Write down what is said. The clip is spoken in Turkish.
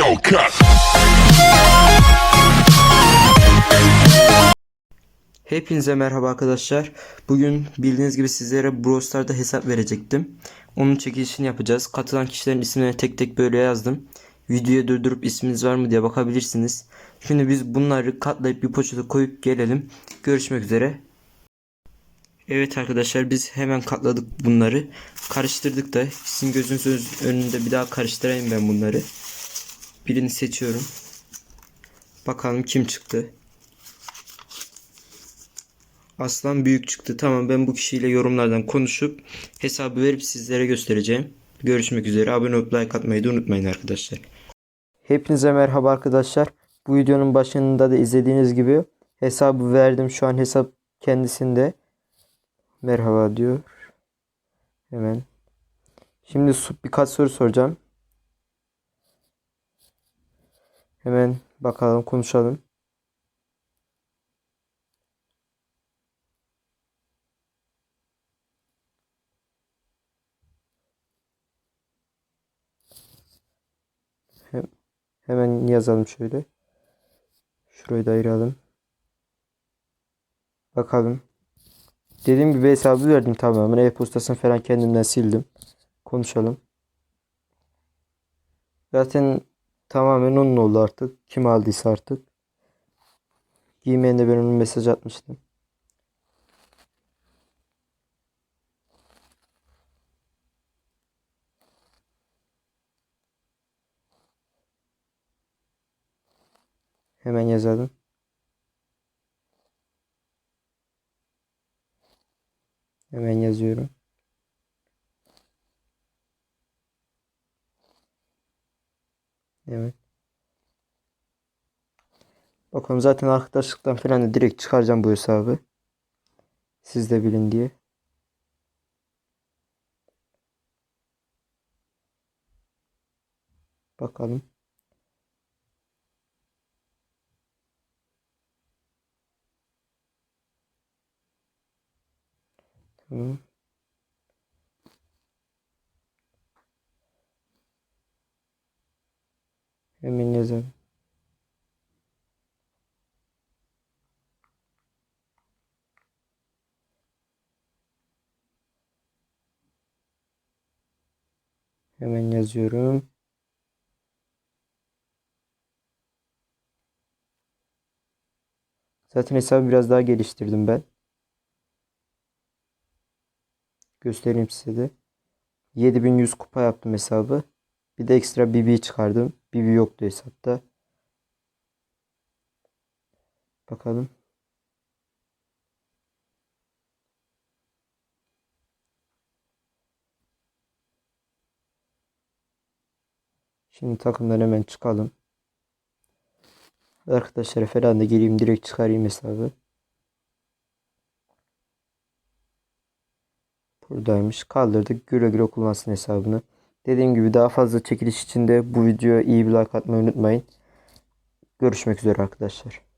Hellcat. Hepinize merhaba arkadaşlar. Bugün bildiğiniz gibi sizlere Brawl Stars'da hesap verecektim. Onun çekilişini yapacağız. Katılan kişilerin isimlerini tek tek böyle yazdım. Videoyu durdurup isminiz var mı diye bakabilirsiniz. Şimdi biz bunları katlayıp bir poşete koyup gelelim. Görüşmek üzere. Evet arkadaşlar biz hemen katladık bunları. Karıştırdık da sizin gözünüzün önünde bir daha karıştırayım ben bunları. Birini seçiyorum. Bakalım kim çıktı. Aslan büyük çıktı. Tamam ben bu kişiyle yorumlardan konuşup hesabı verip sizlere göstereceğim. Görüşmek üzere. Abone olup like atmayı da unutmayın arkadaşlar. Hepinize merhaba arkadaşlar. Bu videonun başında da izlediğiniz gibi hesabı verdim. Şu an hesap kendisinde. Merhaba diyor. Hemen. Şimdi birkaç soru soracağım. Hemen bakalım konuşalım. Hem- Hemen yazalım şöyle. Şurayı da ayıralım. Bakalım. Dediğim gibi hesabı verdim tamamen. E-postasını falan kendimden sildim. Konuşalım. Zaten tamamen onun oldu artık. Kim aldıysa artık. Giymeyen de ben onun mesaj atmıştım. Hemen yazalım. Hemen yazıyorum. Evet. Bakalım zaten arkadaşlıktan falan da direkt çıkaracağım bu hesabı. Siz de bilin diye. Bakalım. Tamam. Yazalım. Hemen yazıyorum. Zaten hesabı biraz daha geliştirdim ben. Göstereyim size de. 7100 kupa yaptım hesabı. Bir de ekstra BB çıkardım. BB yoktu hesapta. Bakalım. Şimdi takımdan hemen çıkalım. Arkadaşlara falan da geleyim direkt çıkarayım hesabı. Buradaymış. Kaldırdık. Güle güle kullansın hesabını. Dediğim gibi daha fazla çekiliş için de bu videoya iyi bir like atmayı unutmayın. Görüşmek üzere arkadaşlar.